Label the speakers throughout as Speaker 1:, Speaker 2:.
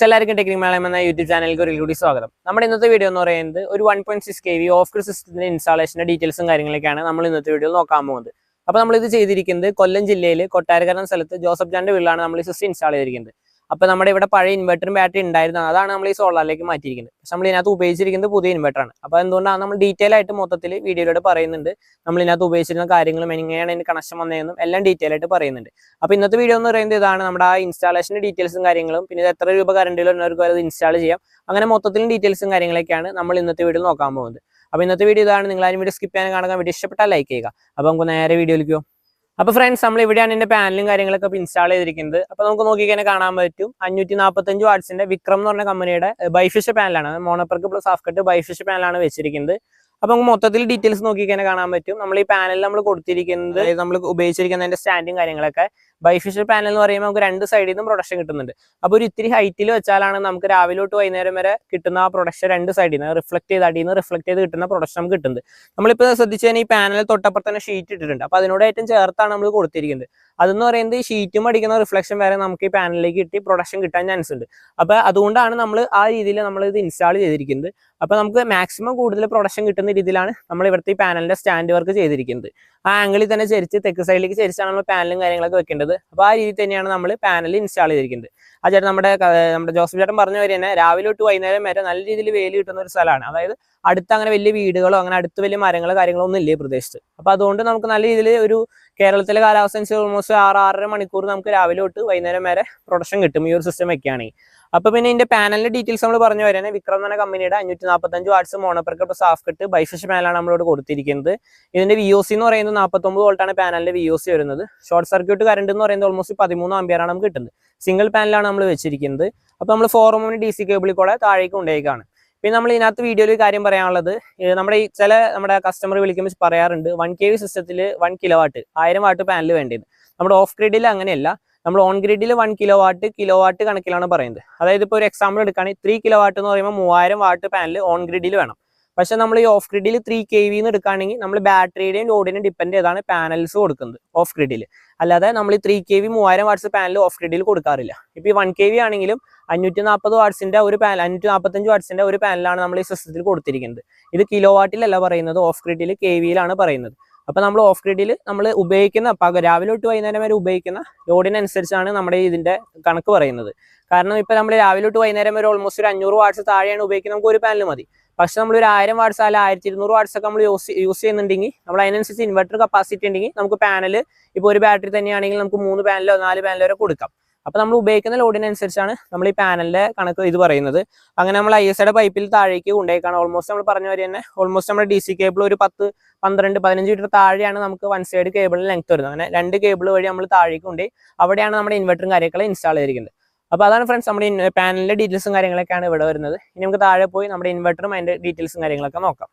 Speaker 1: എല്ലാവർക്കും ടെക്നിക് മലയാളം എന്ന യൂട്യൂബ് ചാനലിലേക്ക് ഒരു കൂടി സ്വാഗതം. നമ്മുടെ ഇന്നത്തെ വീഡിയോ എന്ന് പറയുന്നത് ഒരു one point six K V off grid സിസ്റ്റത്തിന്റെ ഇൻസ്റ്റാളേഷന്റെ ഡീറ്റെയിൽസും കാര്യങ്ങളൊക്കെയാണ് നമ്മൾ ഇന്നത്തെ വീഡിയോയിൽ നോക്കാൻ പോകുന്നത്. അപ്പോൾ നമ്മൾ ഇത് ചെയ്തിരിക്കുന്നത് കൊല്ലം ജില്ലയിൽ കൊട്ടാരക്കര സ്ഥലത്ത് ജോസഫ് ജാന്റെ വീട്ടിലാണ് നമ്മൾ ഈ സിസ്റ്റം ഇൻസ്റ്റാൾ ചെയ്തിരിക്കുന്നത്. അപ്പോൾ നമ്മുടെ ഇവിടെ പഴയ ഇൻവെർട്ടറും ബാറ്ററി ഉണ്ടായിരുന്നു അതാണ് നമ്മൾ ഈ സോളാറിലേക്ക് മാറ്റിയിരിക്കുന്നത്. പക്ഷെ നമ്മൾ ഇതിനകത്ത് ഉപയോഗിച്ചിരിക്കുന്നത് പുതിയ ഇൻവെർട്ടറാണ് അപ്പോൾ എന്തുകൊണ്ടാണ് നമ്മൾ ഡീറ്റെയിൽ ആയിട്ട് മൊത്തത്തിൽ വീഡിയോയിലൂടെ പറയുന്നുണ്ട്. നമ്മൾ ഇതിനകത്ത് ഉപയോഗിച്ചിരുന്ന കാര്യങ്ങളും എങ്ങനെയാണ് ഇതിന് കണക്ഷൻ വന്നതെന്നും എല്ലാം ഡീറ്റെയിൽ ആയിട്ട് പറയുന്നുണ്ട്. അപ്പോൾ ഇന്നത്തെ വീഡിയോ എന്ന് പറയുന്നത് ഇതാണ് നമ്മുടെ ആ ഇൻസ്റ്റാളേഷന്റെ ഡീറ്റെയിൽസും കാര്യങ്ങളും. പിന്നെ ഇത് എത്ര രൂപ കറണ്ടിൽ ഉള്ളവർക്ക് അത് ഇൻസ്റ്റാൾ ചെയ്യാം. അങ്ങനെ മൊത്തത്തിലും ഡീറ്റെയിൽസും കാര്യങ്ങളൊക്കെയാണ് നമ്മൾ ഇന്നത്തെ വീഡിയോ നോക്കാൻ പോകുന്നത്. അപ്പോൾ ഇന്നത്തെ വീഡിയോ ഇതാണ്. നിങ്ങൾ ആരും വീഡിയോ സ്കിപ്പ് ചെയ്യാൻ കാണാൻ വീഡിയോ ഇഷ്ടപ്പെട്ടാൽ ലൈക്ക് ചെയ്യുക. അപ്പോൾ നമുക്ക് നേരെ വീഡിയോയിലേക്ക് അപ്പോൾ ഫ്രണ്ട്സ് നമ്മൾ ഇവിടെയാണ് എന്റെ പാനലും കാര്യങ്ങളൊക്കെ ഇൻസ്റ്റാൾ ചെയ്തിരിക്കുന്നത്. അപ്പോൾ നമുക്ക് നോക്കിക്കഴിഞ്ഞാൽ കാണാൻ പറ്റും. അഞ്ഞൂറ്റി നാൽപ്പത്തഞ്ച് വാട്സിന്റെ വിക്രം എന്ന് പറഞ്ഞ കമ്പനിയുടെ ബൈഫിഷ് പാനലാണ് mono PERC plus half cut bifacial പാനലാണ് വെച്ചിരിക്കുന്നത്. അപ്പോൾ നമുക്ക് മൊത്തത്തിൽ ഡീറ്റെയിൽസ് നോക്കിക്കഴിഞ്ഞാൽ കാണാൻ പറ്റും. നമ്മൾ ഈ പാനലിൽ നമ്മൾ കൊടുത്തിരിക്കുന്നത് നമ്മൾ ഉപയോഗിച്ചിരിക്കുന്നതിന്റെ സ്റ്റാൻഡും കാര്യങ്ങളൊക്കെ. ബൈഫിഷ്യൽ പാനൽ എന്ന് പറയുമ്പോൾ നമുക്ക് രണ്ട് സൈഡിൽ നിന്നും പ്രൊഡക്ഷൻ കിട്ടുന്നുണ്ട്. അപ്പോൾ ഒരു ഇത്തിരി ഹൈറ്റിൽ വെച്ചാലാണ് നമുക്ക് രാവിലെ തൊട്ട് വൈകുന്നേരം വരെ കിട്ടുന്ന ആ പ്രൊഡക്ഷൻ രണ്ട് സൈഡിൽ നിന്ന് റിഫ്ലക്ട് ചെയ്ത് അടിയിൽ നിന്ന് റിഫ്ലക്ട് ചെയ്ത് കിട്ടുന്ന പ്രൊഡക്ഷൻ നമുക്ക് കിട്ടുന്നത്. നമ്മളിപ്പോൾ ശ്രദ്ധിച്ചു കഴിഞ്ഞാൽ ഈ പാനൽ തൊട്ടപ്പുറത്ത് തന്നെ ഷീറ്റ് ഇട്ടിട്ടുണ്ട്. അപ്പോൾ അതിനോട് ഏറ്റവും ചേർത്താണ് നമ്മൾ കൊടുത്തിരിക്കുന്നത്. അതെന്ന് പറയുന്നത് ഈ ഷീറ്റും അടിക്കുന്ന റിഫ്ലക്ഷൻ വരെ നമുക്ക് ഈ പാനലിലേക്ക് കിട്ടി പ്രൊഡക്ഷൻ കിട്ടാൻ ചാൻസ് ഉണ്ട്. അപ്പോൾ അതുകൊണ്ടാണ് നമ്മൾ ആ രീതിയിൽ നമ്മൾ ഇത് ഇൻസ്റ്റാൾ ചെയ്തിരിക്കുന്നത്. അപ്പോൾ നമുക്ക് മാക്സിമം കൂടുതൽ പ്രൊഡക്ഷൻ കിട്ടുന്ന രീതിയിലാണ് നമ്മൾ ഇവിടുത്തെ ഈ പാനലിന്റെ സ്റ്റാൻഡ് വർക്ക് ചെയ്തിരിക്കുന്നത്. ആ ആംഗിളിൽ തന്നെ ചരിച്ച് തെക്ക് സൈഡിലേക്ക് ചരിച്ചാണ് നമ്മൾ പാനലും കാര്യങ്ങളൊക്കെ വെക്കേണ്ടത്. അപ്പോൾ ആ രീതി തന്നെയാണ് നമ്മൾ പാനൽ ഇൻസ്റ്റാൾ ചെയ്തിരിക്കുന്നത്. ആ ചേട്ടൻ നമ്മുടെ നമ്മുടെ ജോസഫ് ചേട്ടൻ പറഞ്ഞ പോലെ തന്നെ രാവിലെ തൊട്ട് വൈകുന്നേരം വരെ നല്ല രീതിയിൽ വെയിൽ കിട്ടുന്ന ഒരു സ്ഥലമാണ്. അതായത് അടുത്ത് അങ്ങനെ വലിയ വീടുകളോ അങ്ങനെ അടുത്ത് വലിയ മരങ്ങളോ കാര്യങ്ങളോ ഒന്നും ഇല്ലേ പ്രദേശത്ത്. അപ്പോൾ അതുകൊണ്ട് നമുക്ക് നല്ല രീതിയിൽ ഒരു കേരളത്തിലെ കാലാവസ്ഥ അനുസരിച്ച് ഓൾമോസ്റ്റ് ആറ് ആറര മണിക്കൂർ നമുക്ക് രാവിലെ തൊട്ട് വൈകുന്നേരം വരെ പ്രൊഡക്ഷൻ കിട്ടും ഈ ഒരു സിസ്റ്റം വെക്കുകയാണെങ്കിൽ. അപ്പൊ പിന്നെ ഇതിന്റെ പാനലിന്റെ ഡീറ്റെയിൽസ് നമ്മൾ പറഞ്ഞു വരുന്നത് വിക്രം എന്ന കമ്പനിയുടെ അഞ്ഞൂറ്റി നാൽപ്പത്തഞ്ച് watts mono PERC plus half cut ബൈഫിഷ് പാനലാണ് നമ്മളോട് കൊടുത്തിരിക്കുന്നത്. ഇതിന്റെ വി ഒ സി എന്ന് പറയുന്നത് നാൽപ്പത്തൊമ്പത് വോൾട്ടാണ് പാനലിന്റെ വി ഒ സി വരുന്നത്. ഷോർട്ട് സർക്യൂട്ട് കറണ്ട് എന്ന് പറയുന്നത് ഓൾമോസ്റ്റ് പതിമൂന്ന് ആംബിയറാണ് നമുക്ക് കിട്ടുന്നത്. സിംഗിൾ പാനലാണ് നമ്മൾ വെച്ചിരിക്കുന്നത്. അപ്പൊ നമ്മൾ ഫോർ ഡി സി കേബിളിൽ കൂടെ താഴേക്ക് കൊണ്ടേക്കാണ് പിന്നെ നമ്മൾ ഇതിനകത്ത് വീഡിയോയിൽ കാര്യം പറയാനുള്ളത് നമ്മുടെ ഈ ചില നമ്മുടെ കസ്റ്റമർ വിളിക്കുമ്പോൾ പറയാറുണ്ട് വൺ കെ വി സിസ്റ്റത്തിൽ വൺ കിലോ വാട്ട് ആയിരം വാട്ട് പാനൽ വേണ്ടത് നമ്മുടെ ഓഫ് ഗ്രിഡിൽ അങ്ങനെയല്ല. നമ്മൾ ഓൺ ഗ്രിഡിൽ one kilo watt kilo watt കണക്കിലാണ് പറയുന്നത്. അതായത് ഇപ്പോൾ ഒരു എക്സാമ്പിൾ എടുക്കുകയാണെങ്കിൽ ത്രീ കിലോ വാട്ട് എന്ന് പറയുമ്പോൾ മൂവായിരം വാട്ട് പാനൽ ഓൺ ഗ്രിഡിൽ വേണം. പക്ഷേ നമ്മൾ ഈ ഓഫ് ഗ്രിഡിൽ ത്രീ കെ വി എന്ന് എടുക്കുകയാണെങ്കിൽ നമ്മൾ ബാറ്ററിയുടെയും ലോഡിനെയും ഡിപ്പെൻഡ് ചെയ്താണ് പാനൽസ് കൊടുക്കുന്നത് ഓഫ് ഗ്രിഡിൽ അല്ലാതെ നമ്മൾ ഈ ത്രീ കെ വി മൂവായിരം വാട്ട്സ് പാനൽ ഓഫ് ഗ്രിഡിൽ കൊടുക്കാറില്ല. ഇപ്പൊ ഈ വൺ കെ വി ആണെങ്കിലും അഞ്ഞൂറ്റി നാൽപ്പത് വാട്ട്സിന്റെ ഒരു പാനൽ അഞ്ഞൂറ്റി നാൽപ്പത്തഞ്ച് വാട്ട്സിന്റെ ഒരു പാനലാണ് നമ്മൾ ഈ സിസ്റ്റത്തിൽ കൊടുത്തിരിക്കുന്നത്. ഇത് കിലോ വാട്ടിലല്ല പറയുന്നത് ഓഫ് ഗ്രിഡിൽ കെ വിയിലാണ് പറയുന്നത്. അപ്പൊ നമ്മൾ ഓഫ് ഗ്രിഡിൽ നമ്മൾ ഉപയോഗിക്കുന്ന പക രാവിലെ തൊട്ട് വൈകുന്നേരം വരെ ഉപയോഗിക്കുന്ന ലോഡിനനുസരിച്ചാണ് നമ്മുടെ ഇതിന്റെ കണക്ക് പറയുന്നത്. കാരണം ഇപ്പൊ നമ്മൾ രാവിലെ തൊട്ട് വൈകുന്നേരം വരെ ഓൾമോസ്റ്റ് ഒരു അഞ്ഞൂറ് വാട്ട്സ് താഴെയാണ് ഉപയോഗിക്കുന്നത് നമുക്ക് ഒരു പാനൽ മതി. പക്ഷെ നമ്മൾ ഒരു ആയിരം വാട്ട്സ് അല്ല ആയിരത്തി ഇരുന്നൂറ് വാട്ട്സ് ഒക്കെ നമ്മൾ യൂസ് യൂസ് ചെയ്യുന്നുണ്ടെങ്കിൽ നമ്മൾ അതിനനുസരിച്ച് ഇൻവെർട്ടർ കപ്പാസിറ്റി ഉണ്ടെങ്കിൽ നമുക്ക് പാനൽ ഇപ്പോൾ ഒരു ബാറ്ററി തന്നെയാണെങ്കിൽ നമുക്ക് മൂന്ന് പാനലോ നാല് പാനലോ വരെ കൊടുക്കാം. അപ്പൊ നമ്മൾ ഉപയോഗിക്കുന്ന ലോഡിനനുസരിച്ചാണ് നമ്മൾ ഈ പാനലിന്റെ കണക്ക് ഇത് പറയുന്നത്. അങ്ങനെ നമ്മൾ ഐ എസ് ഐയുടെ പൈപ്പിൽ താഴേക്ക് കൊണ്ടേക്കാണ് ഓൾമോസ്റ്റ് നമ്മൾ പറഞ്ഞ പോലെ തന്നെ ഓൾമോസ്റ്റ് നമ്മുടെ ഡി സി കേബിൾ ഒരു പത്ത് പന്ത്രണ്ട് പതിനഞ്ച് മീറ്റർ താഴെയാണ് നമുക്ക് വൺ സൈഡ് കേബിളിന് ലെങ്ത് വരുന്നത്. അങ്ങനെ രണ്ട് കേബിൾ വഴി നമ്മൾ താഴേക്ക് കൊണ്ടുപോയി അവിടെയാണ് നമ്മുടെ ഇൻവെർട്ടറും കാര്യങ്ങളും ഇൻസ്റ്റാൾ ചെയ്തിരിക്കുന്നത്. അപ്പോൾ അതാണ് ഫ്രണ്ട്സ് നമ്മുടെ പാനലിന്റെ ഡീറ്റെയിൽസും കാര്യങ്ങളൊക്കെയാണ് ഇവിടെ വരുന്നത്. ഇനി നമുക്ക് താഴെ പോയി നമ്മുടെ ഇൻവെർട്ടറും അതിന്റെ ഡീറ്റെയിൽസും കാര്യങ്ങളൊക്കെ നോക്കാം.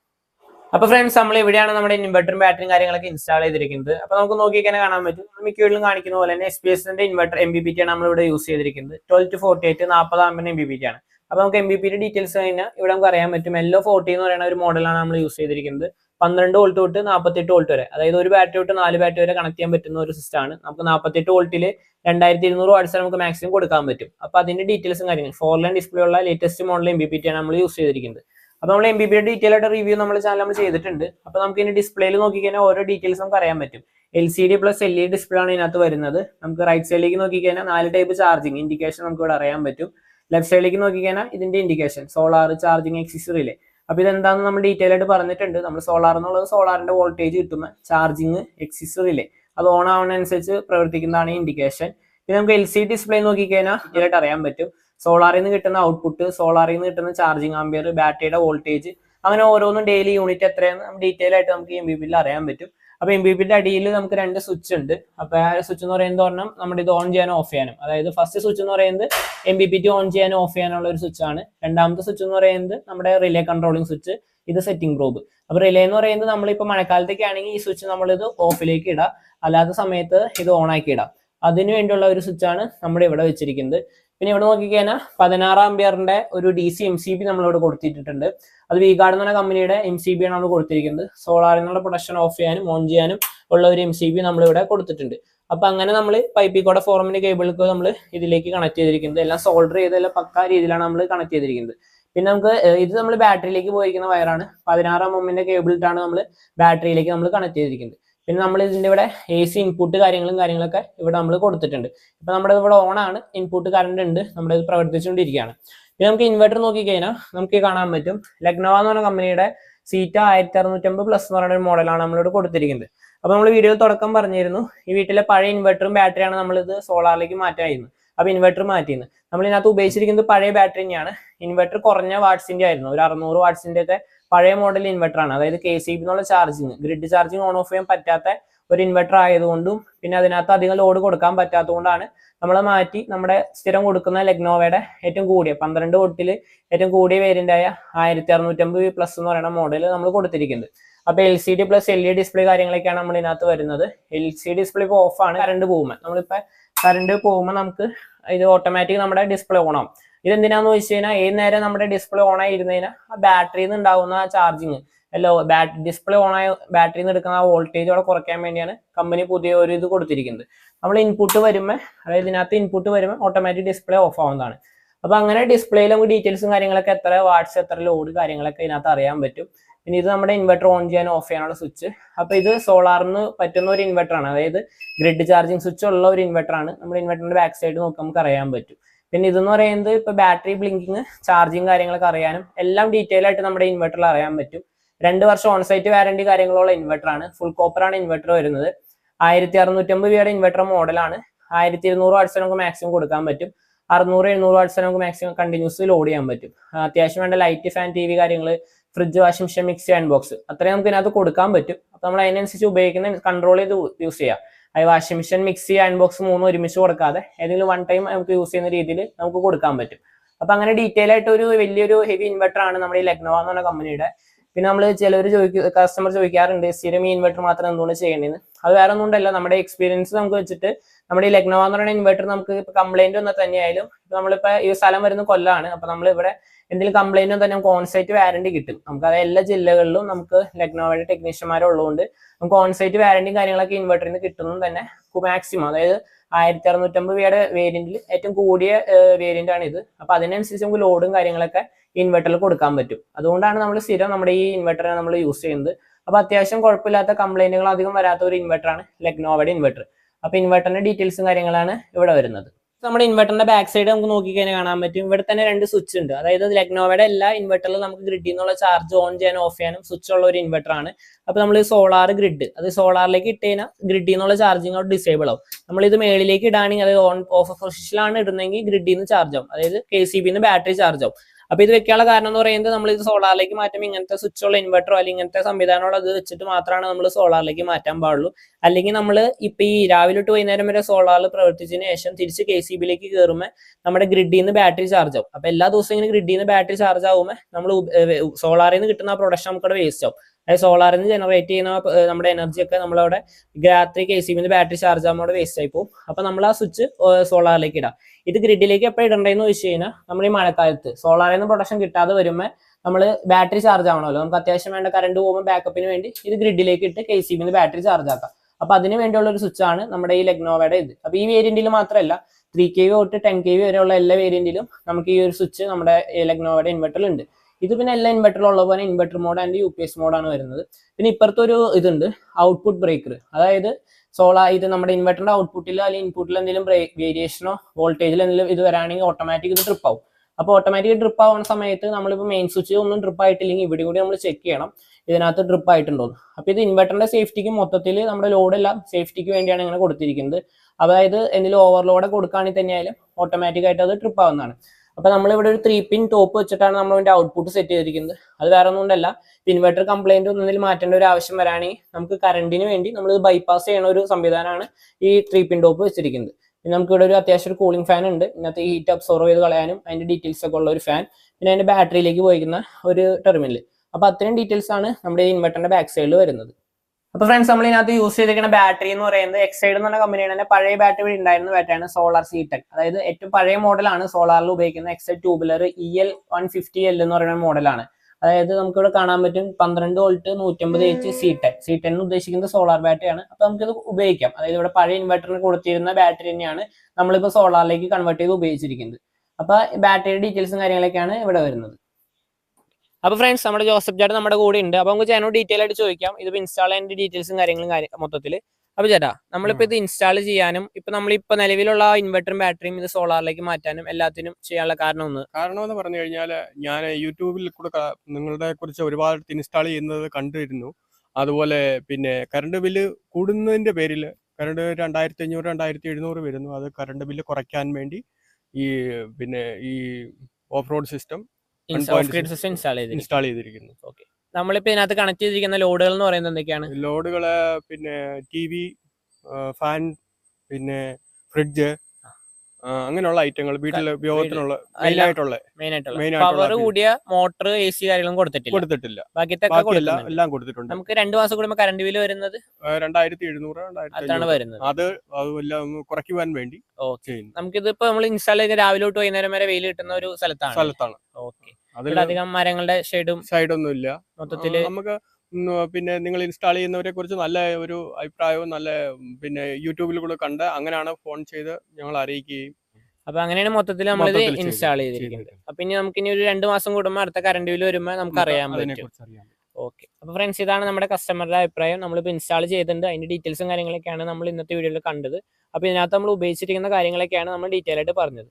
Speaker 1: അപ്പൊ ഫ്രണ്ട്സ് നമ്മൾ ഇവിടെയാണ് നമ്മുടെ ഇൻവെർട്ടറും ബാറ്ററിയും കാര്യങ്ങളൊക്കെ ഇൻസ്റ്റാൾ ചെയ്തിരിക്കുന്നത്. അപ്പൊ നമുക്ക് നോക്കിക്കാൻ കാണാൻ പറ്റും. നമ്മൾ മിക്ക വീട്ടിലും കാണിക്കുന്ന പോലെ തന്നെ എസ് പി എസിന്റെ inverter M B P T ആണ് നമ്മൾ ഇവിടെ യൂസ് ചെയ്തിരിക്കുന്നത്. ട്വൽവ് ടു ഫോർട്ടി എയ്റ്റ് നാൽപ്പത് ആമ്പിന്റെ എം ബി പി ടി ആണ്. അപ്പൊ നമുക്ക് എം ബി പിയുടെ ഡീറ്റെയിൽസ് കഴിഞ്ഞാൽ ഇവിടെ നമുക്ക് അറിയാൻ പറ്റും. എല്ലോ ഫോർട്ടി എന്ന് പറയുന്ന ഒരു മോഡലാണ് നമ്മൾ യൂസ് ചെയ്തിരിക്കുന്നത്. പന്ത്രണ്ട് വോൾട്ട് തൊട്ട് നാൽപ്പത്തെട്ട് വോൾട്ട് വരെ. അതായത് ഒരു ബാറ്ററി തൊട്ട് നാല് ബാറ്ററി വരെ കണക്ട് ചെയ്യാൻ പറ്റുന്ന ഒരു സിസ്റ്റം ആണ്. നമുക്ക് നാൽപ്പത്തെട്ട് വോൾട്ടിൽ രണ്ടായിരത്തി ഇരുന്നൂറ് വാട്സ് നമുക്ക് മാക്സിമം കൊടുക്കാൻ പറ്റും. അപ്പൊ അതിന്റെ ഡീറ്റെയിൽസും കാര്യങ്ങളും. ഫോർ ലൈൻ ഡിസ്പ്ലേ ഉള്ള latest model M B P T ആണ് നമ്മൾ യൂസ് ചെയ്തിരിക്കുന്നത്. അപ്പൊ നമ്മൾ എം ബി ബിയുടെ ഡീറ്റെയിൽ ആയിട്ട് റിവ്യൂ നമ്മൾ ചാനൽ നമ്മൾ ചെയ്തിട്ടുണ്ട്. അപ്പോൾ നമുക്ക് ഇനി ഡിസ്പ്ലേയിൽ നോക്കിക്കഴിഞ്ഞാൽ ഓരോ ഡീറ്റെയിൽസ് നമുക്ക് അറിയാൻ പറ്റും. L C D plus L E display ആണ് ഇതിനകത്ത് വരുന്നത്. നമുക്ക് റൈറ്റ് സൈഡിലേക്ക് നോക്കിക്കഴിഞ്ഞാൽ നാല് ടൈപ്പ് ചാർജിങ് ഇൻഡിക്കേഷൻ നമുക്ക് ഇവിടെ അറിയാൻ പറ്റും. ലെഫ്റ്റ് സൈഡിലേക്ക് നോക്കിക്കഴിഞ്ഞാൽ ഇതിന്റെ ഇൻഡിക്കേഷൻ സോളാർ ചാർജിങ് എക്സിസ് റിലേ അപ്പൊ ഇതെന്താണെന്ന് നമ്മൾ ഡീറ്റെയിൽ ആയിട്ട് പറഞ്ഞിട്ടുണ്ട്. നമ്മൾ സോളാർ എന്നുള്ളത് സോളാറിന്റെ വോൾട്ടേജ് കിട്ടുന്ന ചാർജിങ് എക്സിസ് അത് ഓൺ ആവുന്നതനുസരിച്ച് പ്രവർത്തിക്കുന്നതാണ് ഇൻഡിക്കേഷൻ പിന്നെ നമുക്ക് എൽ സി ഡിസ്പ്ലേ നോക്കിക്കഴിഞ്ഞാൽ ഇതിലായിട്ട് അറിയാൻ പറ്റും. സോളാറിൽ നിന്ന് കിട്ടുന്ന ഔട്ട്പുട്ട് സോളാറിൽ നിന്ന് കിട്ടുന്ന ചാർജിങ് ആംബിയർ ബാറ്ററിയുടെ വോൾട്ടേജ് അങ്ങനെ ഓരോന്നും ഡെയിലി യൂണിറ്റ് എത്രയാണെന്ന് ഡീറ്റെയിൽ ആയിട്ട് നമുക്ക് എം ബി ബിയിൽ അറിയാൻ പറ്റും. അപ്പൊ എം ബി ബിന്റെ അടിയിൽ നമുക്ക് രണ്ട് സ്വിച്ച് ഉണ്ട്. അപ്പൊ ആ സ്വിച്ച് എന്ന് പറയുന്നത് പറഞ്ഞാൽ നമ്മുടെ ഇത് ഓൺ ചെയ്യാനും ഓഫ് ചെയ്യാനും. അതായത് ഫസ്റ്റ് സ്വിച്ച് എന്ന് പറയുന്നത് എം ബി പി ഓൺ ചെയ്യാനും ഓഫ് ചെയ്യാനുള്ള ഒരു സ്വിച്ച് ആണ്. രണ്ടാമത്തെ സ്വിച്ച് എന്ന് പറയുന്നത് നമ്മുടെ റിലേ കൺട്രോളിംഗ് സ്വിച്ച് ഇത് സെറ്റിംഗ് പ്രോബ് അപ്പൊ റിലേ എന്ന് പറയുന്നത് നമ്മളിപ്പോ മഴക്കാലത്തൊക്കെ ആണെങ്കിൽ ഈ സ്വിച്ച് നമ്മളിത് ഓഫിലേക്ക് ഇടാം. അല്ലാത്ത സമയത്ത് ഇത് ഓൺ ആക്കി ഇടാം. അതിനു വേണ്ടിയുള്ള ഒരു സ്വിച്ച് ആണ് നമ്മുടെ ഇവിടെ വെച്ചിരിക്കുന്നത്. പിന്നെ ഇവിടെ നോക്കിക്കഴിഞ്ഞാൽ പതിനാറ് ആംബിയറിന്റെ ഒരു D C M C B നമ്മളിവിടെ കൊടുത്തിട്ടുണ്ട് അത് വീഗാർഡ് എന്ന കമ്പനിയുടെ എം സി ബി ആണ് നമ്മൾ കൊടുത്തിരിക്കുന്നത്. സോളാറിൽ നിന്നുള്ള പ്രൊഡക്ഷൻ ഓഫ് ചെയ്യാനും ഓൺ ചെയ്യാനും ഉള്ള ഒരു എം സി ബി നമ്മളിവിടെ കൊടുത്തിട്ടുണ്ട്. അപ്പൊ അങ്ങനെ നമ്മൾ പൈപ്പിൽ കൂടെ ഫോർമിന് കേബിൾക്ക് നമ്മൾ ഇതിലേക്ക് കണക്ട് ചെയ്തിരിക്കുന്നത്. എല്ലാം സോൾഡർ ചെയ്ത് എല്ലാം പക്ക രീതിയിലാണ് നമ്മൾ കണക്ട് ചെയ്തിരിക്കുന്നത്. പിന്നെ നമുക്ക് ഇത് നമ്മൾ ബാറ്ററിയിലേക്ക് പോയിരിക്കുന്ന വയറാണ് പതിനാറാം മൊമ്മിന്റെ കേബിളിട്ടാണ് നമ്മൾ ബാറ്ററിയിലേക്ക് നമ്മൾ കണക്ട് ചെയ്തിരിക്കുന്നത്. പിന്നെ നമ്മൾ ഇതിന്റെ ഇവിടെ എ സി ഇൻപുട്ട് കാര്യങ്ങളും കാര്യങ്ങളൊക്കെ ഇവിടെ നമ്മൾ കൊടുത്തിട്ടുണ്ട്. ഇപ്പം നമ്മുടെ ഇവിടെ ഓൺ ആണ് ഇൻപുട്ട് കറണ്ട് ഉണ്ട് നമ്മുടെ ഇത് പ്രവർത്തിച്ചുകൊണ്ടിരിക്കുകയാണ്. ഇനി നമുക്ക് ഇൻവെർട്ടർ നോക്കിക്കഴിഞ്ഞാൽ നമുക്ക് കാണാൻ പറ്റും. ലഗ്നവ എന്ന് പറഞ്ഞ കമ്പനിയുടെ സീറ്റ ആയിരത്തി അറുന്നൂറ്റമ്പത് പ്ലസ് എന്ന് പറയുന്ന ഒരു മോഡലാണ് നമ്മളിവിടെ കൊടുത്തിരിക്കുന്നത്. അപ്പോൾ നമ്മൾ വീഡിയോ തുടക്കം പറഞ്ഞിരുന്നു. ഈ വീട്ടിലെ പഴയ ഇൻവെർട്ടറും ബാറ്ററിയാണ് നമ്മളിത് സോളാറിലേക്ക് മാറ്റായിരുന്നു. അപ്പോൾ ഇൻവെർട്ടർ മാറ്റിയിരുന്നു നമ്മൾ ഇതിനകത്ത് ഉപയോഗിച്ചിരിക്കുന്നത് പഴയ ബാറ്ററി തന്നെയാണ്. ഇൻവെർട്ടർ കുറഞ്ഞ വാട്സിന്റെ ആയിരുന്നു. ഒരു അറുന്നൂറ് വാട്സിന്റെ ഒക്കെ പഴയ മോഡൽ ഇൻവെർട്ടർ ആണ്. അതായത് കെ സി ബി എന്നുള്ള charging grid charging on off ചെയ്യാൻ പറ്റാത്ത ഒരു ഇൻവെർട്ടർ ആയതുകൊണ്ടും പിന്നെ അതിനകത്ത് അധികം ലോഡ് കൊടുക്കാൻ പറ്റാത്തതുകൊണ്ടാണ് നമ്മൾ മാറ്റി നമ്മുടെ സ്ഥിരം കൊടുക്കുന്ന ലെഗ്നോവയുടെ ഏറ്റവും കൂടിയ പന്ത്രണ്ട് വോട്ടിൽ ഏറ്റവും കൂടിയ വേരിയന്റ് ആയ ആയിരത്തി അറുന്നൂറ്റമ്പത് പ്ലസ് എന്ന് പറയുന്ന മോഡൽ നമ്മൾ കൊടുത്തിരിക്കുന്നത്. അപ്പൊ L C D plus L E display കാര്യങ്ങളൊക്കെയാണ് നമ്മൾ ഇതിനകത്ത് വരുന്നത്. എൽ സി ഡിസ്പ്ലേ ഇപ്പോൾ ഓഫാണ് കറണ്ട് പോകുമ്പോൾ നമ്മളിപ്പോ കറണ്ട് പോകുമ്പോൾ നമുക്ക് ഇത് ഓട്ടോമാറ്റിക് നമ്മുടെ ഡിസ്പ്ലേ ആവും. ഇതെന്തിനാന്ന് വെച്ച് കഴിഞ്ഞാൽ ഏത് നേരം നമ്മുടെ ഡിസ്പ്ലേ ഓൺ ആയി ഇരുന്നതിനാൽ ആ ബാറ്ററിയിൽ നിന്ന് ഉണ്ടാകുന്ന ചാർജിങ് അല്ലോ ഡിസ്പ്ലേ ഓൺ ആയ ബാറ്ററിയിൽ നിന്ന് എടുക്കുന്ന ആ വോൾട്ടേജ് അവിടെ കുറയ്ക്കാൻ വേണ്ടിയാണ് കമ്പനി പുതിയ ഒരു ഇത് കൊടുത്തിരിക്കുന്നത്. നമ്മൾ ഇൻപുട്ട് വരുമ്പോൾ അതായത് ഇതിനകത്ത് ഇൻപുട്ട് വരുമ്പോൾ ഓട്ടോമാറ്റിക് ഡിസ്പ്ലേ ഓഫ് ആവുന്നതാണ്. അപ്പൊ അങ്ങനെ ഡിസ്പ്ലേയിൽ നമുക്ക് ഡീറ്റെയിൽസും കാര്യങ്ങളൊക്കെ എത്ര വാട്സ് എത്ര ലോഡ് കാര്യങ്ങളൊക്കെ ഇതിനകത്ത് അറിയാൻ പറ്റും. പിന്നെ ഇത് നമ്മുടെ ഇൻവെർട്ടർ ഓൺ ചെയ്യാൻ ഓഫ് ചെയ്യാനുള്ള സ്വിച്ച് അപ്പൊ ഇത് സോളാറിന് പറ്റുന്ന ഒരു ഇൻവെർട്ടർ ആണ്. അതായത് ഗ്രിഡ് ചാർജിങ് സ്വിച്ച് ഉള്ള ഒരു ഇൻവെർട്ടർ ആണ്. നമ്മുടെ ഇൻവെർട്ടറിന്റെ ബാക്ക് സൈഡ് നോക്കി നമുക്ക് അറിയാൻ പറ്റും. പിന്നെ ഇതെന്ന് പറയുന്നത് ഇപ്പൊ ബാറ്ററി ബ്ലിങ്കിങ് ചാർജിങ് കാര്യങ്ങളൊക്കെ അറിയാനും എല്ലാം ഡീറ്റെയിൽ ആയിട്ട് നമ്മുടെ ഇൻവെർട്ടറിൽ അറിയാൻ പറ്റും. രണ്ട് വർഷം ഓൺസൈറ്റ് വാരണ്ടി കാര്യങ്ങളുള്ള ഇൻവെർട്ടറാണ് ഫുൾ കോപ്പർ ആണ് ഇൻവെർട്ടർ വരുന്നത്. ആയിരത്തി അറുന്നൂറ്റമ്പത് രൂപയുടെ ഇൻവെർട്ടർ മോഡലാണ് ആയിരത്തി ഇരുന്നൂറ് വാട്സ് നമുക്ക് മാക്സിമം കൊടുക്കാൻ പറ്റും. അറുന്നൂറ് എഴുന്നൂറ് വാട്സ് നമുക്ക് മാക്സിമം കണ്ടിന്യൂസ് ലോഡ് ചെയ്യാൻ പറ്റും. അത്യാവശ്യം വേണ്ട ലൈറ്റ് ഫാൻ ടി വി കാര്യങ്ങൾ fridge washing machine mixie and box അത്രയും നമുക്ക് ഇതിനകത്ത് കൊടുക്കാൻ പറ്റും. അപ്പൊ നമ്മൾ അതിനനുസരിച്ച് ഉപയോഗിക്കുന്ന കൺട്രോൾ ചെയ്ത് യൂസ് ചെയ്യാം. അത് washing machine mixie and box മൂന്നും ഒരുമിച്ച് കൊടുക്കാതെ ഏതെങ്കിലും വൺ ടൈം നമുക്ക് യൂസ് ചെയ്യുന്ന രീതിയിൽ നമുക്ക് കൊടുക്കാൻ പറ്റും. അപ്പൊ അങ്ങനെ ഡീറ്റെയിൽ ആയിട്ട് ഒരു വലിയൊരു ഹെവി ഇൻവെർട്ടർ ആണ് നമ്മുടെ ഈ ലഗ്നോവ എന്ന് പറഞ്ഞ കമ്പനിയുടെ പിന്നെ നമ്മൾ ചിലർ ചോദിക്കും കസ്റ്റമർ ചോദിക്കാറുണ്ട് സ്ഥിരം ഈ ഇൻവെർട്ടർ മാത്രം എന്തുകൊണ്ട് ചെയ്യണമെന്ന് അത് വേറെ ഒന്നും ഉണ്ടല്ല നമ്മുടെ എക്സ്പീരിയൻസ് നമുക്ക് വെച്ചിട്ട് നമ്മുടെ ഈ ലഗ്നോവ എന്ന് പറയുന്ന ഇൻവെർട്ടർ നമുക്ക് കംപ്ലൈന്റ് ഒന്നും തന്നെയായാലും ഇപ്പൊ നമ്മളിപ്പോ ഈ സ്ഥലം വരുന്ന കൊല്ലാണ്. അപ്പൊ നമ്മൾ ഇവിടെ എന്തെങ്കിലും കംപ്ലൈന്റ് തന്നെ നമുക്ക് ഓൺസൈറ്റ് വാറണ്ടി കിട്ടും. നമുക്ക് അത് എല്ലാ ജില്ലകളിലും നമുക്ക് ലഗ്നോവയുടെ ടെക്നീഷ്യന്മാരുള്ളതുകൊണ്ട് നമുക്ക് ഓൺസൈറ്റ് വാറണ്ടിയും കാര്യങ്ങളൊക്കെ ഇൻവെർട്ടറിന് കിട്ടുന്നതും തന്നെ മാക്സിമം അതായത് ആയിരത്തി അറുന്നൂറ്റമ്പത് രൂപയുടെ വേരിയന്റിൽ ഏറ്റവും കൂടിയ വേരിയന്റ് ആണ് ഇത് അപ്പൊ അതിനനുസരിച്ച് നമുക്ക് ലോഡും കാര്യങ്ങളൊക്കെ ഇൻവെർട്ടറിൽ കൊടുക്കാൻ പറ്റും. അതുകൊണ്ടാണ് നമ്മൾ സ്ഥിരം നമ്മുടെ ഈ ഇൻവെർട്ടറെ നമ്മൾ യൂസ് ചെയ്യുന്നത്. അപ്പൊ അത്യാവശ്യം കുഴപ്പമില്ലാത്ത കംപ്ലൈന്റുകൾ അധികം വരാത്ത ഒരു ഇൻവെർട്ടറാണ് ലെഗ്നോവയുടെ ഇൻവെർട്ടർ അപ്പൊ ഇൻവെർട്ടറിന്റെ ഡീറ്റെയിൽസും കാര്യങ്ങളാണ് ഇവിടെ വരുന്നത്. നമ്മുടെ ഇൻവെർട്ടറിന്റെ ബാക്ക് സൈഡ് നമുക്ക് നോക്കിക്കഴിഞ്ഞാൽ കാണാൻ പറ്റും. ഇവിടെ തന്നെ രണ്ട് സ്വിച്ച് ഉണ്ട്. അതായത് ലെഗ്നോവയുടെ എല്ലാ ഇൻവെർട്ടറിലും നമുക്ക് ഗ്രിഡിൽ നിന്നുള്ള ചാർജ് ഓൺ ചെയ്യാനും ഓഫ് ചെയ്യാനും സ്വിച്ച് ഉള്ള ഒരു ഇൻവെർട്ടർ ആണ്. അപ്പൊ നമ്മൾ സോളാർ ഗ്രിഡ് അത് സോളാറിലേക്ക് ഇട്ട് കഴിഞ്ഞാൽ ഗ്രിഡിൽ നിന്നുള്ള ചാർജിങ് ഔട്ട് ഡിസേബിൾ ആവും. നമ്മൾ ഇത് മേളിലേക്ക് ഇടാണെങ്കിൽ അതായത് ഓൺ ഓഫ് പൊസിഷനിലാണ് ഇടുന്നെങ്കിൽ ഗ്രിഡിൽ നിന്ന് ചാർജ് ആവും. അതായത് കെ സി ബിന്ന് ബാറ്ററി ചാർജ് ആവും. അപ്പൊ ഇത് വെക്കാനുള്ള കാരണം എന്ന് പറയുന്നത് നമ്മൾ ഇത് സോളാറിലേക്ക് മാറ്റുമ്പോൾ ഇങ്ങനത്തെ സ്വിച്ചുള്ള ഇൻവെർട്ടറോ അല്ലെങ്കിൽ ഇങ്ങനത്തെ സംവിധാനമുള്ള ഇത് വെച്ചിട്ട് മാത്രമാണ് നമ്മൾ സോളാറിലേക്ക് മാറ്റാൻ പാടുള്ളൂ. അല്ലെങ്കിൽ നമ്മൾ ഇപ്പൊ ഈ രാവിലെ തൊട്ട് വൈകുന്നേരം വരെ സോളാറിൽ പ്രവർത്തിച്ചതിന് ശേഷം തിരിച്ച് കെ സി ബിയിലേക്ക് കയറുമ്പോൾ നമ്മുടെ ഗ്രിഡിൽ നിന്ന് ബാറ്ററി ചാർജ് ആവും. അപ്പൊ എല്ലാ ദിവസവും ഇങ്ങനെ ഗ്രിഡിൽ നിന്ന് ബാറ്ററി ചാർജ് ആവുമ്പോൾ നമ്മൾ സോളാറിൽ നിന്ന് കിട്ടുന്ന ആ പ്രൊഡക്ഷൻ നമുക്കവിടെ വേസ്റ്റ് ആവും. അതായത് സോളാറിൽ നിന്ന് ജനറേറ്റ് ചെയ്യുന്ന നമ്മുടെ എനർജി ഒക്കെ നമ്മളവിടെ രാത്രി കെ സി ബാറ്ററി ചാർജ് ആകുമ്പോൾ വേസ്റ്റ് ആയി പോകും. അപ്പൊ നമ്മൾ ആ സ്വിച്ച് സോളാറിലേക്ക് ഇടാം. ഇത് ഗ്രിഡിലേക്ക് എപ്പോൾ ഇടണ്ടെന്ന് വെച്ച് കഴിഞ്ഞാൽ നമ്മൾ ഈ മഴക്കാലത്ത്. സോളാറിൽ നിന്ന് പ്രൊഡക്ഷൻ കിട്ടാതെ വരുമ്പോൾ നമ്മൾ ബാറ്ററി ചാർജ് ആവണമല്ലോ. നമുക്ക് അത്യാവശ്യം വേണ്ട കറണ്ട് പോകുമ്പോൾ ബാക്കപ്പിന് വേണ്ടി ഇത് ഗ്രിഡിലേക്ക് ഇട്ട് കെ സി ബാറ്ററി ചാർജ് ആക്കാം. അപ്പൊ അതിന് വേണ്ടിയുള്ള ഒരു സ്വിച്ച് ആണ് നമ്മുടെ ഈ ലെഗ്നോവയുടെ ഇത്. അപ്പൊ ഈ വേരിയന്റിൽ മാത്രമല്ല ത്രീ കെ വി തൊട്ട് ടെൻ കെ വി വരെയുള്ള എല്ലാ വേരിയന്റിലും നമുക്ക് ഈ ഒരു സ്വിച്ച് നമ്മുടെ ലെഗ്നോവയുടെ ഇൻവെർട്ടറിൽ ഉണ്ട് ഇത് പിന്നെ എല്ലാ ഇൻവെർട്ടറിലും ഉള്ള പോലെ inverter mode and U P S മോഡാണ് വരുന്നത്. പിന്നെ ഇപ്പുറത്തെ ഒരു ഇതുണ്ട് ഔട്ട്പുട്ട് ബ്രേക്കർ അതായത് സോളാർ ഇത് നമ്മുടെ ഇൻവെർട്ടറിന്റെ ഔട്ട്പുട്ടിൽ അല്ലെങ്കിൽ ഇൻപുട്ടിൽ എന്തെങ്കിലും വേരിയേഷനോ വോൾട്ടേജിൽ എന്തെങ്കിലും ഇത് വരാണെങ്കിൽ ഓട്ടോമാറ്റിക് ഇത് ട്രിപ്പ് ആവും. അപ്പോൾ ഓട്ടോമാറ്റിക് ട്രിപ്പ് ആവുന്ന സമയത്ത് നമ്മളിപ്പോൾ മെയിൻ സ്വിച്ച് ഒന്നും ട്രിപ്പ് ആയിട്ടില്ലെങ്കിൽ ഇവിടെ കൂടി നമ്മൾ ചെക്ക് ചെയ്യണം ഇതിനകത്ത് ട്രിപ്പ് ആയിട്ടുണ്ടോ അപ്പോൾ ഇത് ഇൻവെർട്ടറിന്റെ സേഫ്റ്റിക്ക് മൊത്തത്തിൽ നമ്മുടെ ലോഡെല്ലാം സേഫ്റ്റിക്ക് വേണ്ടിയാണ് ഇങ്ങനെ കൊടുത്തിരിക്കുന്നത്. അതായത് എന്തെങ്കിലും ഓവർലോഡ് കൊടുക്കുകയാണെങ്കിൽ തന്നെയായാലും ഓട്ടോമാറ്റിക് ആയിട്ട് അത് ട്രിപ്പ് ആവുന്നതാണ്. അപ്പൊ നമ്മൾ ഇവിടെ ഒരു ത്രീ പിൻ ടോപ്പ് വെച്ചിട്ടാണ് നമ്മൾ അതിന്റെ ഔട്ട്പുട്ട് സെറ്റ് ചെയ്തിരിക്കുന്നത്. അത് വേറെ ഒന്നും കൊണ്ടല്ല ഇൻവെർട്ടർ കംപ്ലൈന്റ് ഒന്നിൽ മാറ്റേണ്ട ഒരു ആവശ്യം വരാണെങ്കിൽ നമുക്ക് കറണ്ടിന് വേണ്ടി നമ്മൾ ബൈപ്പാസ് ചെയ്യണ ഒരു സംവിധാനമാണ് ഈ ത്രീ പിൻ ടോപ്പ് വെച്ചിരിക്കുന്നത്. പിന്നെ നമുക്ക് ഇവിടെ ഒരു അത്യാവശ്യം ഒരു കൂളിംഗ് ഫാൻ ഉണ്ട്. ഇന്നത്തെ ഹീറ്റ് അബ്സോർവ് ചെയ്ത് കളയാനും അതിന്റെ ഡീറ്റെയിൽസ് ഒക്കെ ഉള്ള ഒരു ഫാൻ പിന്നെ അതിന്റെ ബാറ്ററിയിലേക്ക് പോയിക്കുന്ന ഒരു ടെർമിനൽ അപ്പൊ അത്രയും ഡീറ്റെയിൽസ് ആണ് നമ്മുടെ ഈ ഇൻവെർട്ടറിന്റെ ബാക്ക് സൈഡിൽ വരുന്നത്. അപ്പൊ ഫ്രണ്ട്സ് നമ്മൾ ഇതിനകത്ത് യൂസ് ചെയ്തിരിക്കുന്ന ബാറ്ററി എന്ന് പറയുന്നത് എക്സൈഡ് എന്ന് പറഞ്ഞ കമ്പനിയാണ് തന്നെ പഴയ ബാറ്ററി ഉണ്ടായിരുന്ന ബാറ്ററിയാണ് സോളാർ സി ടെക് അതായത് ഏറ്റവും പഴയ മോഡലാണ് സോളാറിൽ ഉപയോഗിക്കുന്ന Exide tubular E L one fifty L എന്ന് പറയുന്ന മോഡലാണ് അതായത് നമുക്കിവിടെ കാണാൻ പറ്റും പന്ത്രണ്ട് വോൾട്ട് നൂറ്റമ്പത് H C ten C ten ഉദ്ദേശിക്കുന്നത് സോളാർ ബാറ്ററിയാണ് അപ്പൊ നമുക്കിത് ഉപയോഗിക്കാം. അതായത് ഇവിടെ പഴയ ഇൻവെർട്ടറിന് കൊടുത്തിരുന്ന ബാറ്ററി തന്നെയാണ് നമ്മളിപ്പോൾ സോളാറിലേക്ക് കൺവേർട്ട് ചെയ്ത് ഉപയോഗിച്ചിരിക്കുന്നത്. അപ്പൊ ബാറ്ററി ഡീറ്റെയിൽസും കാര്യങ്ങളൊക്കെയാണ് ഇവിടെ വരുന്നത്. അപ്പൊ ഫ്രണ്ട്സ് നമ്മുടെ ജോസഫ് ചേട്ടൻ നമ്മുടെ കൂടെ ഉണ്ട് അപ്പൊ നമുക്ക് ചേട്ടനോട് ഡീറ്റെയിൽ ആയിട്ട് ചോദിക്കാം. ഇതിപ്പോ ഇൻസ്റ്റാൾ ചെയ്യേണ്ട ഡീറ്റെയിൽസും കാര്യങ്ങളും കാര്യം മൊത്തത്തിൽ അപ്പൊ ചേട്ടാ നമ്മളിപ്പോ ഇത് ഇൻസ്റ്റാൾ ചെയ്യാനും ഇപ്പൊ നമ്മളിപ്പോ നിലവിലുള്ള ഇൻവെർട്ടറും ബാറ്ററിയും ഇത് സോളാറിലേക്ക് മാറ്റാനും എല്ലാത്തിനും ചെയ്യാനുള്ള കാരണം ഒന്ന്.
Speaker 2: കാരണം എന്ന് പറഞ്ഞു കഴിഞ്ഞാൽ ഞാൻ യൂട്യൂബിൽ കൂടെ നിങ്ങളുടെ കുറിച്ച് ഒരുപാട് ഇൻസ്റ്റാൾ ചെയ്യുന്നത് കണ്ടിരുന്നു. അതുപോലെ പിന്നെ കറണ്ട് ബില്ല് കൂടുന്നതിന്റെ പേരിൽ കറണ്ട് രണ്ടായിരത്തി അഞ്ഞൂറ് രണ്ടായിരത്തി എഴുന്നൂറ് വരുന്നു. അത് കറണ്ട് ബില്ല് കുറയ്ക്കാൻ വേണ്ടി ഈ പിന്നെ ഈ ഓഫ് റോഡ് സിസ്റ്റം
Speaker 1: ഇൻസ്റ്റാൾ ചെയ്തിരിക്കും
Speaker 2: ഇൻസ്റ്റാൾ ചെയ്തിരിക്കുന്നു.
Speaker 1: നമ്മളിപ്പോ ഇതിനകത്ത് കണക്ട് ചെയ്തിരിക്കുന്ന ലോഡുകൾ എന്ന് പറയുന്നത് എന്തൊക്കെയാണ്?
Speaker 2: ലോഡുകൾ പിന്നെ ടി വി ഫാൻ പിന്നെ ഫ്രിഡ്ജ് അങ്ങനെയുള്ള ഐറ്റങ്ങൾ വീട്ടിലെ ഉപയോഗത്തിനുള്ള മെയിൻ ആയിട്ടുള്ള
Speaker 1: പവർ കൂടിയ മോട്ടർ എ സി കാര്യങ്ങളും കൊടുത്തിട്ടില്ല.
Speaker 2: കൊടുത്തിട്ടില്ല. ബാക്കിയെല്ലാം എല്ലാം കൊടുത്തിട്ടുണ്ട്.
Speaker 1: നമുക്ക് രണ്ടു മാസം കൂടുമ്പോ കറണ്ട് ബില്ല് വരുന്നത്?
Speaker 2: രണ്ടായിരത്തി എഴുന്നൂറ്
Speaker 1: അതാണ് വരുന്നത്.
Speaker 2: അത് കുറയ്ക്കുവാൻ വേണ്ടി
Speaker 1: ഓക്കെ
Speaker 2: ചെയ്യുന്നു.
Speaker 1: നമുക്കിത് ഇപ്പൊ നമ്മൾ ഇൻസ്റ്റാൾ ചെയ്ത് രാവിലെ തൊട്ട് വൈകുന്നേരം വരെ വെയിൽ കിട്ടുന്ന ഒരു സ്ഥലത്താണ്.
Speaker 2: സ്ഥലത്താണ്.
Speaker 1: ഓക്കെ അധികം മരങ്ങളുടെ ഷെയ്ഡും
Speaker 2: സൈഡൊന്നും ഇല്ല
Speaker 1: മൊത്തത്തിൽ
Speaker 2: നമുക്ക് പിന്നെ നിങ്ങൾ ഇൻസ്റ്റാൾ ചെയ്യുന്നവരെ കുറിച്ച് നല്ല ഒരു അഭിപ്രായവും നല്ല പിന്നെ യൂട്യൂബിൽ കൂടെ കണ്ട് അങ്ങനെയാണ് ഫോൺ ചെയ്ത് ഞങ്ങൾ അറിയിക്കുകയും
Speaker 1: അപ്പൊ അങ്ങനെയാണ് മൊത്തത്തിൽ
Speaker 2: നമ്മൾ ഇത്
Speaker 1: ഇൻസ്റ്റാൾ
Speaker 2: ചെയ്തിരിക്കുന്നത്.
Speaker 1: അപ്പൊ ഇനി നമുക്ക് ഇനി ഒരു രണ്ട് മാസം കൂടുമ്പോൾ അടുത്ത കറണ്ട് ബില്ല് വരുമ്പോൾ നമുക്ക് അറിയാൻ പറ്റും.
Speaker 2: അതിനെക്കുറിച്ച് അറിയാൻ പറ്റും.
Speaker 1: ഓക്കെ അപ്പൊ ഫ്രണ്ട്സ് ഇതാണ് നമ്മുടെ കസ്റ്റമറുടെ അഭിപ്രായം. നമ്മളിപ്പോൾ ഇൻസ്റ്റാൾ ചെയ്തിട്ടുണ്ട്. അതിന്റെ ഡീറ്റെയിൽസും കാര്യങ്ങളൊക്കെയാണ് നമ്മൾ ഇന്നത്തെ വീഡിയോയിൽ കണ്ടത്. അപ്പൊ ഇതിനകത്ത് നമ്മൾ ഉപയോഗിച്ചിരിക്കുന്ന കാര്യങ്ങളൊക്കെയാണ് നമ്മൾ ഡീറ്റെയിൽ ആയിട്ട് പറഞ്ഞത്.